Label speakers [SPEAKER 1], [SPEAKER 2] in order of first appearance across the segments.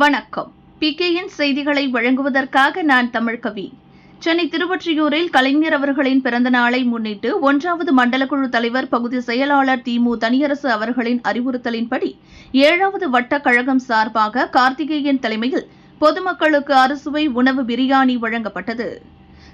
[SPEAKER 1] வணக்கம். பிகேயின் செய்திகளை வழங்குவதற்காக நான் தமிழ்கவி. சென்னை திருவொற்றியூரில் கலைஞர் அவர்களின் பிறந்த நாளை முன்னிட்டு ஒன்றாவது மண்டலக்குழு தலைவர் பகுதி செயலாளர் திமு தனியரசு அவர்களின் அறிவுறுத்தலின்படி ஏழாவது வட்ட கழகம் சார்பாக கார்த்திகேயன் தலைமையில் பொதுமக்களுக்கு அறுசுவை உணவு பிரியாணி வழங்கப்பட்டது.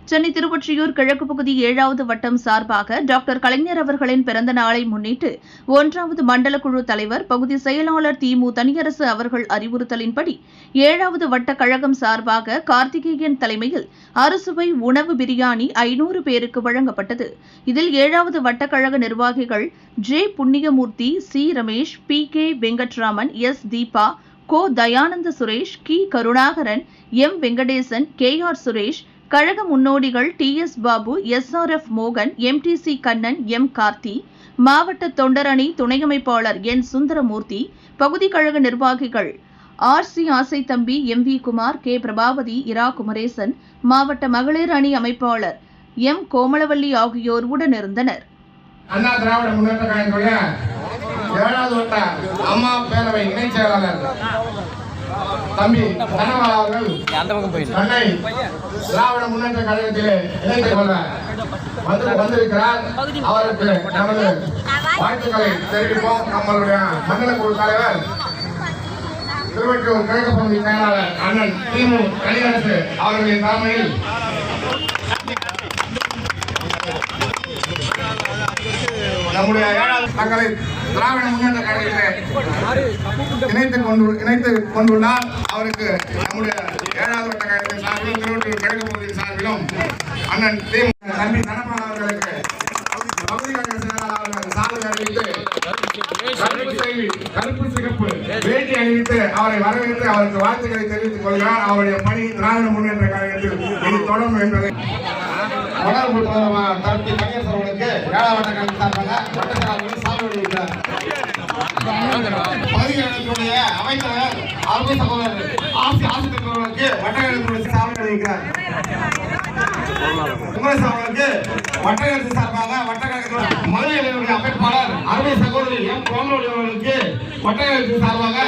[SPEAKER 1] சென்னை திருவொற்றியூர் கிழக்கு பகுதி ஏழாவது வட்டம் சார்பாக டாக்டர் கலைஞர் அவர்களின் பிறந்த நாளை முன்னிட்டு ஒன்றாவது மண்டல குழு தலைவர் பகுதி செயலாளர் திமு தனியரசு அவர்கள் அறிவுறுத்தலின்படி ஏழாவது வட்ட கழகம் சார்பாக கார்த்திகேயன் தலைமையில் அறுசுவை உணவு பிரியாணி ஐநூறு பேருக்கு வழங்கப்பட்டது. இதில் ஏழாவது வட்டக்கழக நிர்வாகிகள் J. Punniyamoorthy C. Ramesh P. K. Venkatraman S. Deepa கோ. தயானந்த சுரேஷ் கி. Karunakaran M. Venkatesan K. R. Suresh கழக முன்னோடிகள் T S Babu S R F மோகன் M D C Kannan M Karthi மாவட்ட தொண்டரணி துணையமைப்பாளர் என் சுந்தரமூர்த்தி பகுதி கழக நிர்வாகிகள் R C Aasaithambi M V Kumar K Prabhavathi இரா குமரேசன் மாவட்ட மகளிர் அணி அமைப்பாளர் எம் கோமலவல்லி ஆகியோர் உடனிருந்தனர்.
[SPEAKER 2] அண்ணா திராவிட முன்னேற்ற கழகத்துடைய ஏழாவது வட்ட அம்மா பேரவை இணைச் செயலாளர் தம்பி தனவாள் அவர்கள்
[SPEAKER 3] அந்த பக்கம் போயிடலாம்
[SPEAKER 2] தன்னை திராவிட முன்னேற்ற கழகத்திலே இணைத்துக் கொள்ள வந்து வந்திருக்கிறார் அவருக்கு நமது வாழ்த்துக்களை தெரிவிப்போம். நம்மளுடைய மண்டல குழு தலைவர் திருவள்ளூர் கிழக்கு பகுதி செயலாளர் அண்ணன் திமு கலியரசு அவர்களின் தலைமையில் நம்முடைய ஏழாவது மக்களை திராவிட முன்னேற்ற கழகத்தில் இணைத்து கொண்டு இணைத்து கொண்டுள்ளார். அவருக்கு நம்முடைய ஏழாவது வட்ட கழகத்தின் சார்பிலும் திருவள்ளூர் கிழக்கு பகுதியின் சார்பிலும் அண்ணன் தி தம்பி தனபால் அவர்களுக்கு பகுதி கழக செயலாளர் அவர்கள் சாதனை அறிவித்து கருப்பு செய்தி கருப்பு சிகப்பு வேட்டி அணிவித்து அவரை வரவேற்று அவருக்கு வாழ்த்துக்களை தெரிவித்துக் கொள்கிறார். அவருடைய பணி திராவிட முன்னேற்ற கழகத்தில் இது தொடரும் என்பதை மலர் கூட்டுறவு தரப்பு கலைஞர் அவர்களுக்கு ஏழாவது கழகம் சார்பாக பகுதிகளுடைய அமைச்சர் அருமை சகோதரர் ஆசி ஆசி பெற்றவர்களுக்கு வட்டக்கழகத்தினுடைய சாதனை அறிவிக்கிறார் குமரேசன் அவர்களுக்கு வட்டக்கழகத்தின் சார்பாக வட்டக்கழகத்தினுடைய மகளிர் அமைப்பாளர் அருமை சகோதரி எம். கோமலோடி அவர்களுக்கு வட்டக்கழகத்தின் சார்பாக